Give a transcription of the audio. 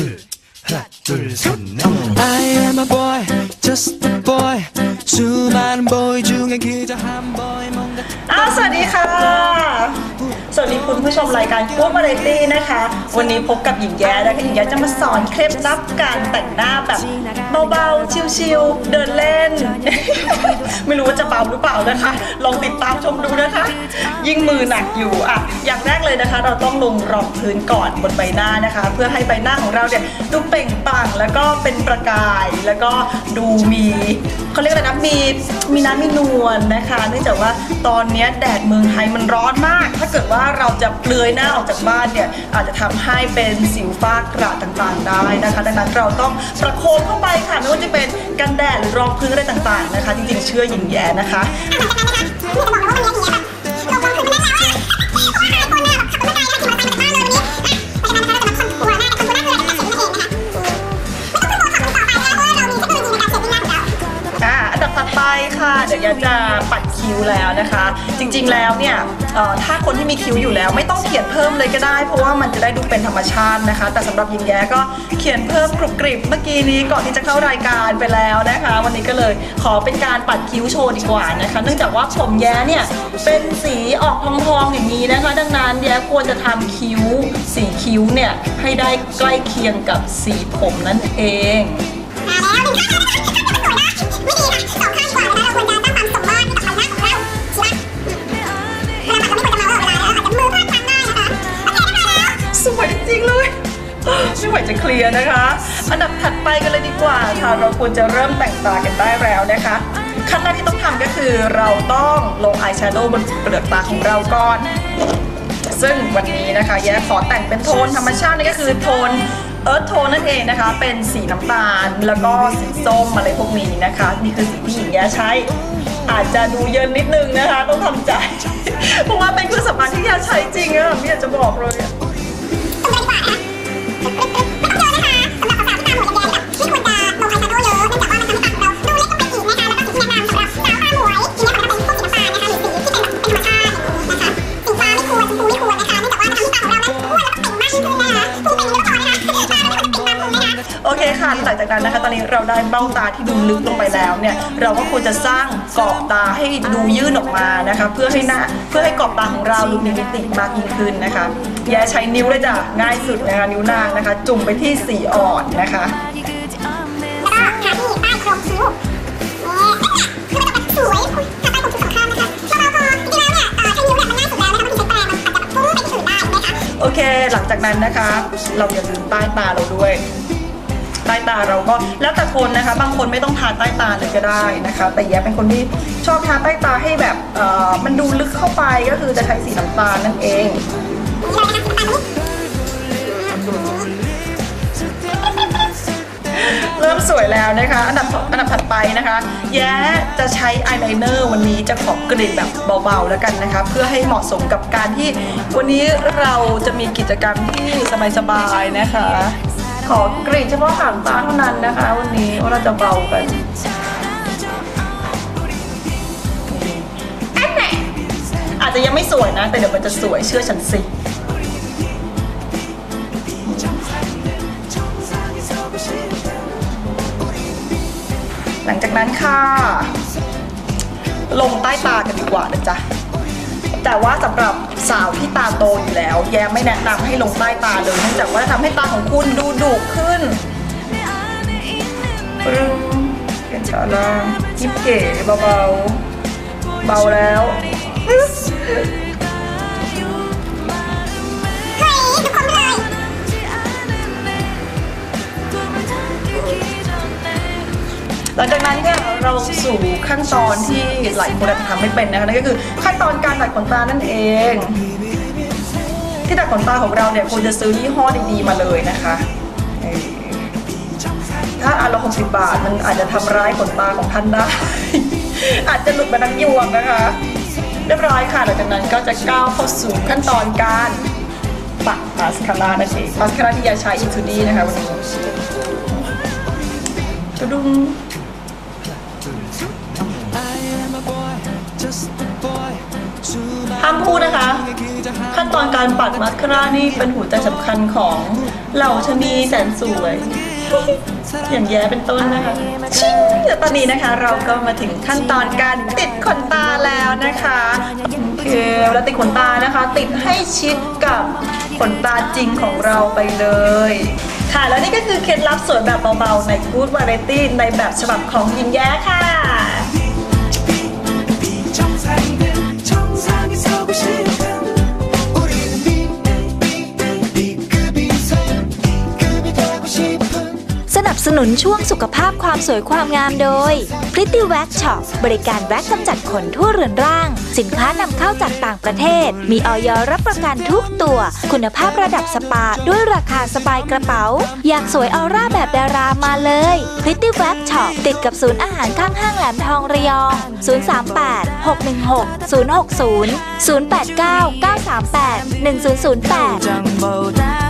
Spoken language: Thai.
둘 하나 둘셋 I am a boy just a boy 수많은 boy 중에 그저 한 boy 뭔가 อ้าวสวัสดีค่ะ ผู้ชมรายการกู้มาเลตี้นะคะ วันนี้พบกับหญิงแย้นะคะหญิงแย้จะมาสอนเคล็ดลับการแต่งหน้าแบบเบาๆ ชิลๆ เดินเล่น ไม่รู้ว่าจะเบาหรือเปล่านะคะ ลองติดตามชมดูนะคะ ยิ่งมือหนักอยู่อะอย่างแรกเลยนะคะ เราต้องลงรองพื้นก่อนบนใบหน้านะคะ เพื่อให้ใบหน้าของเราเนี่ยดูเปล่งปลั่งแล้วก็เป็นประกายแล้วก็ดูมีเขาเรียกอะไรนะมีมีน้ำมีนวลนะคะ เนื่องจากว่าตอนนี้แดดเมืองไทยมันร้อนมาก ถ้าเกิดว่าเราจะเลือยหน้าออกจากบ้านเนี่ยอาจจะทำให้เป็นสิวฟ้ากระต่างๆได้นะคะดังนั้นเราต้องประโคมเข้าไปค่ะไม่ว่าจะเป็นกันแดดหรือรองพื้นอะไรต่างๆนะคะ จริงๆเชื่อหญิงแย้นะคะ แล้วนะคะ จริงๆแล้วเนี่ยถ้าคนที่มีคิ้วอยู่แล้ว ไม่ต้องเขียนเพิ่มเลยก็ได้ เพราะว่ามันจะได้ดูเป็นธรรมชาตินะคะ แต่สำหรับยิงแย้ก็เขียนเพิ่มกรุบกริบเมื่อกี้นี้ก่อนที่จะเข้ารายการไปแล้วนะคะ วันนี้ก็เลยขอเป็นการปัดคิ้วโชว์ดีกว่านะคะ เนื่องจากว่าผมแย้เนี่ยเป็นสีออกทองๆอย่างนี้นะคะ ดังนั้นแย้ควรจะทำคิ้วสีคิ้วเนี่ยให้ได้ใกล้เคียงกับสีผมนั่นเองสวยจ ริงๆเลยไม่ไหวจะเคลียร์นะคะ อันดับถัดไปกันเลยดีกว่าค่ะเราควรจะเริ่มแต่งตากันได้แล้วนะคะ ขั้นแรกที่ต้องทำก็คือเราต้องลงอายแชโดว์บนเปลือกตาของเราก่อน ซึ่งวันนี้นะคะ แย้ขอแต่งเป็นโทนธรรมชาตินี่ก็คือโทนเอิร์ธโทนนั่นเองนะคะ เป็นสีน้ำตาล แล้วก็สีส้มอะไรพวกนี้นะคะ นี่คือสีที่หญิงแย้ใช้ อาจจะดูเยินนิดนึงนะคะ ต้องทำใจ เพราะว่าเป็นเครื่องสำอางที่แย้ใช้จริงอะไม่อยากจะบอกเลย อ นั้นนะคะ ตอนนี้เราได้เบ้าตาที่ดูลึกลงไปแล้วเนี่ย เราก็ควรจะสร้างกรอบตาให้ดูยื่นออกมานะคะ เพื่อให้หน้าเพื่อให้กรอบตาของเราดูมีมิติมากยิ่งขึ้นนะคะแย่ใช้นิ้วเลยจ้ะง่ายสุดนะคะนิ้วนางนะคะ จุ่มไปที่สีอ่อนนะคะโอเค หลังจากนั้นนะคะ เราอย่าลืมใต้ตาเราด้วยใต้ตาเราก็แล้วแต่คนนะคะ บางคนไม่ต้องทาใต้ตาเลยก็ได้นะคะ แต่แย้เป็นคนที่ชอบทาใต้ตาให้แบบมันดูลึกเข้าไปก็คือจะใช้สีน้ำตาลนั่นเองเริ่มสวยแล้วนะคะ อันดับอันดับถัดไปนะคะ แย้จะใช้อายไลเนอร์วันนี้จะขอบกรีดแบบเบาๆแล้วกันนะคะ เพื่อให้เหมาะสมกับการที่วันนี้เราจะมีกิจกรรมที่สบายๆนะคะ ขอกรีดเฉพาะหางตาเท่านั้นนะคะ วันนี้ว่าเราจะเบากันอันไหนอาจจะยังไม่สวยนะ แต่เดี๋ยวมันจะสวยเชื่อฉันสิหลังจากนั้นค่ะ ลงใต้ตากันดีกว่านะจ๊ะ แต่ว่าสำหรับสาวที่ตาโตอยู่แล้ว แย้ไม่แนะนำให้ลงใต้ตาเลยเนื่องจากว่าจะทำให้ตาของคุณดูดุขึ้นปรึ้งเป็นตาล่างยิบเก๋เบาๆ เบาแล้วหลังจากนั้น เราสู่ขั้นตอนที่หลายคนอาจจะทำไม่เป็นนะคะนั่นก็คือขั้นตอนการดัดขนตานั่นเอง ที่ดัดขนตาของเราเนี่ยควรจะซื้อยี่ห้อดีๆมาเลยนะคะถ้าอันละ60บาทมันอาจจะทำร้ายขนตาของท่านได้ อาจจะหลุดมานังยวงนะคะเรียบร้อยค่ะหลังจากนั้นก็จะก้าวเข้าสู่ขั้นตอนการปักมาสคาร่านั่นเองมาสคาร่าที่ยาใช้อิทูดี้นะคะวันนี้ตุดุง ห้ามพูดนะคะ ขั้นตอนการปัดมาสคาร่านี่เป็นหัวใจสำคัญของเหล่าชะนีแสนสวย อย่างแย้เป็นต้นนะคะชิงเดี๋ยวตอนนี้นะคะ เราก็มาถึงขั้นตอนการติดขนตาแล้วนะคะคือเวลาติดขนตานะคะ ติดให้ชิดกับขนตาจริงของเราไปเลย ค่ะ แล้วนี่ก็คือเคล็ดลับสวยแบบเบาๆ ใน Good Variety ในแบบฉบับของยินแย้ค่ะ สนุนช่วงสุขภาพความสวยความงามโดย Pretty Wax Shop บริการแว็กกำจัดขนทั่วเรือนร่าง สินค้านำเข้าจากต่างประเทศ มีออยรับประกันทุกตัว คุณภาพระดับสปาด้วยราคาสบายกระเป๋า อยากสวยออร่าแบบดารามาเลย Pretty Wax Shop ติดกับศูนย์อาหารข้างห้างแหลมทองระยอง 038 616 060 089 938 1008